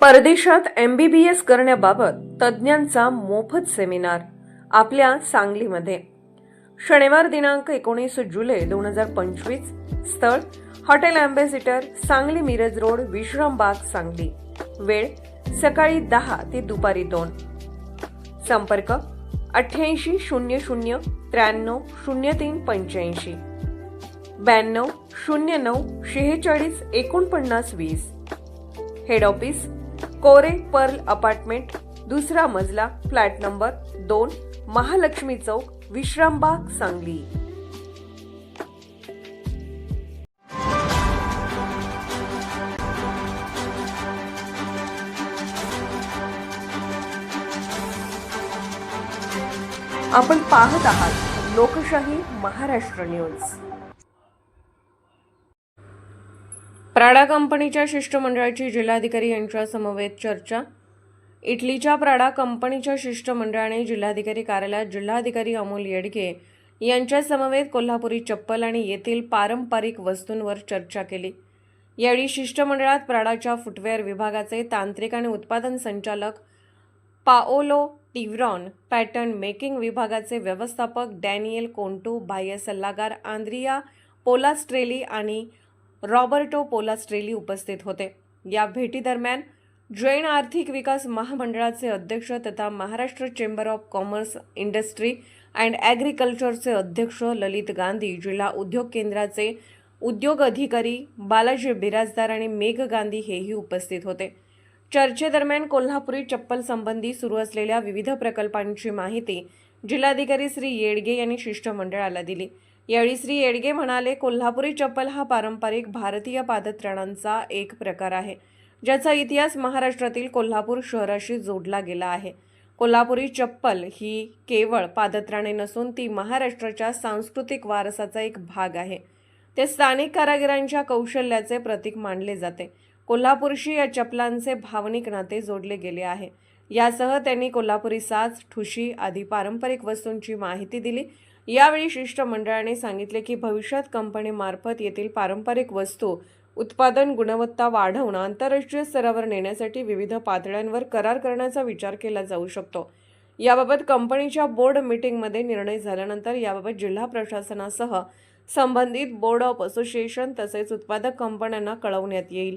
परदेशात एमबीबीएस करण्याबाबत तज्ज्ञांचा मोफत सेमिनार आपल्या सांगलीमध्ये. शनिवार दिनांक एकोणीस जुलै दोन हजार पंचवीस स्थळ hotel ambassador Sangli Miraj road Vishrambag Sangli. वेळ सकाळी दहा ते दुपारी दोन. संपर्क अठ्ठ्याऐंशी शून्य शून्य त्र्याण्णव शून्य तीन पंच्याऐंशी. ब्याण्णव शून्य नऊ शेहेचाळीस एकोणपन्नास वीस. Head office Kore pearl apartment दुसरा मजला फ्लॅट नंबर दोन महालक्ष्मी चौक विश्रामबाग सांगली. आपण पाहत आहात लोकशाही महाराष्ट्र न्यूज. प्राडा कंपनीच्या शिष्टमंडळाची जिल्हाधिकारी यांच्या समवेत चर्चा. इटलीच्या प्राडा कंपनीच्या शिष्टमंडळाने जिल्हाधिकारी कार्यालयात जिल्हाधिकारी अमोल येडगे यांच्या समवेत कोल्हापुरी चप्पल आणि येथील पारंपरिक वस्तूंवर चर्चा केली. यावेळी शिष्टमंडळात प्राडाच्या फुटवेअर विभागाचे तांत्रिक आणि उत्पादन संचालक पाओलो टिव्रॉन पॅटर्न मेकिंग विभागाचे व्यवस्थापक डॅनियल कोंटू बाह्य सल्लागार आंद्रिया पोलास्ट्रेली आणि रॉबर्टो पोलास्ट्रेली उपस्थित होते. या भेटीदरम्यान जैन आर्थिक विकास महामंडळाचे अध्यक्ष तथा Maharashtra chamber of commerce industry and ॲग्रिकल्चरचे अध्यक्ष ललित गांधी जिल्हा उद्योग केंद्राचे उद्योग अधिकारी बालाजी बिराजदार आणि मेघ गांधी हेही उपस्थित होते. चर्चेदरम्यान कोल्हापुरी चप्पल संबंधी सुरू असलेल्या विविध प्रकल्पांची माहिती जिल्हाधिकारी श्री येडगे यांनी शिष्टमंडळाला दिली. यावेळी श्री येडगे म्हणाले कोल्हापुरी चप्पल हा पारंपरिक भारतीय पादत्राणांचा एक प्रकार आहे ज्याचा इतिहास महाराष्ट्रातील कोल्हापूर शहराशी जोडला गेला आहे. कोल्हापुरी चप्पल ही केवळ पादत्राणे नसून ती महाराष्ट्राच्या सांस्कृतिक वारसाचा एक भाग आहे. ते स्थानिक कारागिरांच्या कौशल्याचे प्रतीक मानले जाते. कोल्हापूरशी या चपलांचे भावनिक नाते जोडले गेले आहे. यासह त्यांनी कोल्हापुरी साज ठुशी आदी पारंपरिक वस्तूंची माहिती दिली. यावेळी शिष्टमंडळाने सांगितले की भविष्यात कंपनीमार्फत येथील पारंपरिक वस्तू उत्पादन गुणवत्ता वाढवणं आंतरराष्ट्रीय स्तरावर नेण्यासाठी विविध पातळ्यांवर करार करण्याचा विचार केला जाऊ शकतो. याबाबत कंपनीच्या बोर्ड मीटिंगमध्ये निर्णय झाल्यानंतर याबाबत जिल्हा प्रशासनासह संबंधित बोर्ड ऑफ असोसिएशन तसेच उत्पादक कंपन्यांना कळवण्यात येईल.